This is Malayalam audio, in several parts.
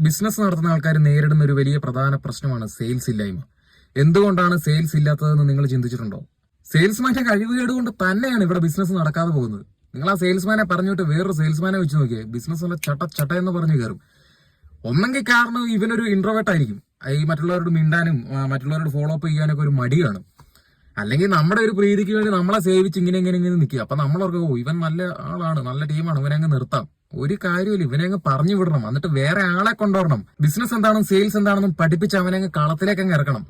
ബിസിനസ് നടത്തുന്ന ആൾക്കാർ നേരിടുന്ന ഒരു വലിയ പ്രധാന പ്രശ്നമാണ് സെയിൽസ് ഇല്ലായ്മ. എന്തുകൊണ്ടാണ് സെയിൽസ് ഇല്ലാത്തതെന്ന് നിങ്ങൾ ചിന്തിച്ചിട്ടുണ്ടോ? സെയിൽസ്മാന്റെ കഴിവുകേട് കൊണ്ട് തന്നെയാണ് ഇവിടെ ബിസിനസ് നടക്കാതെ പോകുന്നത്. നിങ്ങൾ ആ സെയിൽസ്മാനെ പറഞ്ഞിട്ട് വേറൊരു സെയിൽസ്മാനെ വെച്ച് നോക്കിയേ ബിസിനസ് നല്ല ചട്ട ചട്ട എന്ന് പറഞ്ഞു കയറും. ഒന്നെങ്കിൽ കാരണം ഇവനൊരു ഇൻട്രോവേർട്ട് ആയിരിക്കും. ഈ മറ്റുള്ളവരോട് മിണ്ടാനും മറ്റുള്ളവരോട് ഫോളോ അപ്പ് ചെയ്യാനൊക്കെ ഒരു മടിയാണ്. അല്ലെങ്കിൽ നമ്മുടെ ഒരു പ്രീതിക്ക് വേണ്ടി നമ്മളെ സേവിച്ച് ഇങ്ങനെ ഇങ്ങനെ ഇങ്ങനെ നിൽക്കുക. അപ്പൊ നമ്മളൊക്കെ ഓ ഇവൻ നല്ല ആളാണ് നല്ല ടീമാണ് ഇവനെ അങ്ങ് നിർത്താം. ഒരു കാര്യമില്ല ഇവനെ അങ്ങ് പറഞ്ഞു വിടണം. എന്നിട്ട് വേറെ ആളെ കൊണ്ടുവരണം. ബിസിനസ് എന്താണെന്നും സെയിൽസ് എന്താണെന്നും പഠിപ്പിച്ച് അവനെ അങ്ങ് കളത്തിലേക്ക് അങ്ങ് ഇറക്കണം.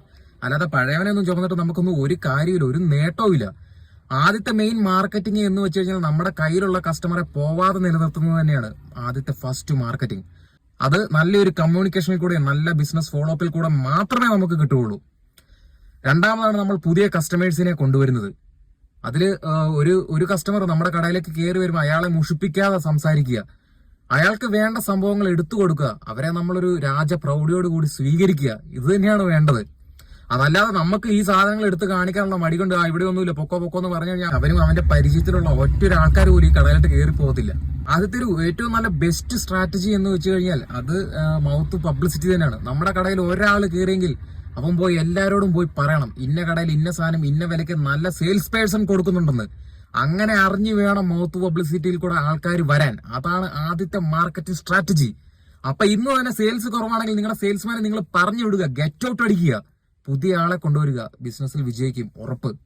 അല്ലാതെ പഴയവനൊന്നും ചുമന്നിട്ട് നമുക്കൊന്നും ഒരു കാര്യമില്ല ഒരു നേട്ടവും ആദ്യത്തെ മെയിൻ മാർക്കറ്റിംഗ് എന്ന് വെച്ച് കഴിഞ്ഞാൽ നമ്മുടെ കയ്യിലുള്ള കസ്റ്റമറെ പോവാതെ നിലനിർത്തുന്നത് തന്നെയാണ് ആദ്യത്തെ ഫസ്റ്റ് മാർക്കറ്റിംഗ് അത് നല്ലൊരു കമ്മ്യൂണിക്കേഷനിൽ കൂടെ നല്ല ബിസിനസ് ഫോളോ അപ്പിൽ കൂടെ മാത്രമേ നമുക്ക് കിട്ടുകയുള്ളൂ. രണ്ടാമതാണ് നമ്മൾ പുതിയ കസ്റ്റമേഴ്സിനെ കൊണ്ടുവരുന്നത്. അതിൽ ഒരു ഒരു കസ്റ്റമർ നമ്മുടെ കടയിലേക്ക് കയറി വരുമ്പോൾ അയാളെ മുഷിപ്പിക്കാതെ സംസാരിക്കുക. അയാൾക്ക് വേണ്ട സംഭവങ്ങൾ എടുത്തു കൊടുക്കുക. അവരെ നമ്മളൊരു രാജപ്രൗഢിയോട് കൂടി സ്വീകരിക്കുക. ഇത് തന്നെയാണ് വേണ്ടത്. അതല്ലാതെ നമുക്ക് ഈ സാധനങ്ങൾ എടുത്ത് കാണിക്കാനുള്ള മടി കൊണ്ട് ഇവിടെ ഒന്നുമില്ല പൊക്കോ പൊക്കോ എന്ന് പറഞ്ഞു കഴിഞ്ഞാൽ അവനും അവന്റെ പരിചയത്തിലുള്ള ഒറ്റൊരു ആൾക്കാർ പോലും ഈ കടയിലോട്ട് കയറി പോകത്തില്ല. ആദ്യത്തെ ഒരു ഏറ്റവും നല്ല ബെസ്റ്റ് സ്ട്രാറ്റജി എന്ന് വെച്ച് കഴിഞ്ഞാൽ അത് മൗത്ത് പബ്ലിസിറ്റി തന്നെയാണ്. നമ്മുടെ കടയിൽ ഒരാൾ കയറിയെങ്കിൽ അവൻ പോയി എല്ലാവരോടും പോയി പറയണം. ഇന്ന കടയിൽ ഇന്ന സാധനം ഇന്ന വിലയ്ക്ക് നല്ല സെയിൽസ് പേഴ്സൺ കൊടുക്കുന്നുണ്ടെന്ന്. അങ്ങനെ അറിഞ്ഞു വേണം മൗത്ത് പബ്ലിസിറ്റിയിൽ കൂടെ ആൾക്കാർ വരാൻ. അതാണ് ആദ്യത്തെ മാർക്കറ്റിംഗ് സ്ട്രാറ്റജി അപ്പൊ ഇന്ന് തന്നെ സെയിൽസ് കുറവാണെങ്കിൽ നിങ്ങളുടെ സെയിൽസ്മാനെ നിങ്ങൾ പറഞ്ഞു വിടുക. ഗെറ്റ് ഔട്ട് അടിക്കുക. പുതിയ ആളെ കൊണ്ടുവരിക. ബിസിനസ്സിൽ വിജയിക്കും. ഉറപ്പ്.